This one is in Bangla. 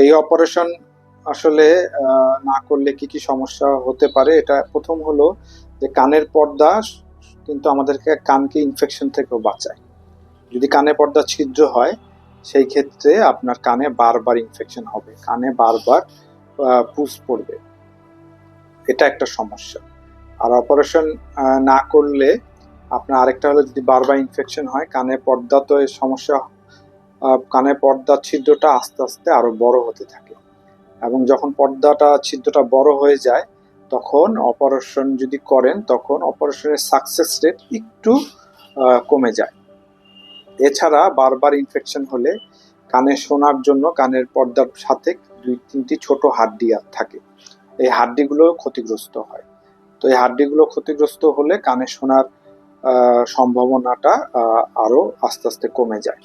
এই অপারেশন আসলে না করলে কি কি সমস্যা হতে পারে? এটা প্রথম হলো যে কানের পর্দা কিন্তু আমাদেরকে কানকে ইনফেকশন থেকেও বাঁচায়। যদি কানে পর্দা ছিদ্র হয়, সেই ক্ষেত্রে আপনার কানে বারবার ইনফেকশন হবে। কানে বারবার পুষ পড়বে। এটা একটা সমস্যা। আর অপারেশন না করলে আপনার আরেকটা হলো যদি বারবার ইনফেকশন হয়, কানে পর্দা তো সমস্যা কানে পর্দার ছিদ্রটা আস্তে আস্তে আরও বড় হতে থাকে। এবং যখন পর্দাটা ছিদ্রটা বড় হয়ে যায় তখন অপারেশন যদি করেন তখন অপারেশনের সাকসেস রেট একটু কমে যায়। এছাড়া বারবার ইনফেকশন হলে কানে শোনার জন্য কানের পর্দার সাথে দুই তিনটি ছোট হাড্ডি থাকে। এই হাড্ডিগুলো ক্ষতিগ্রস্ত হয়। তো এই হাড্ডিগুলো ক্ষতিগ্রস্ত হলে কানে শোনার সম্ভাবনাটা আহ, আরও আস্তে আস্তে কমে যায়।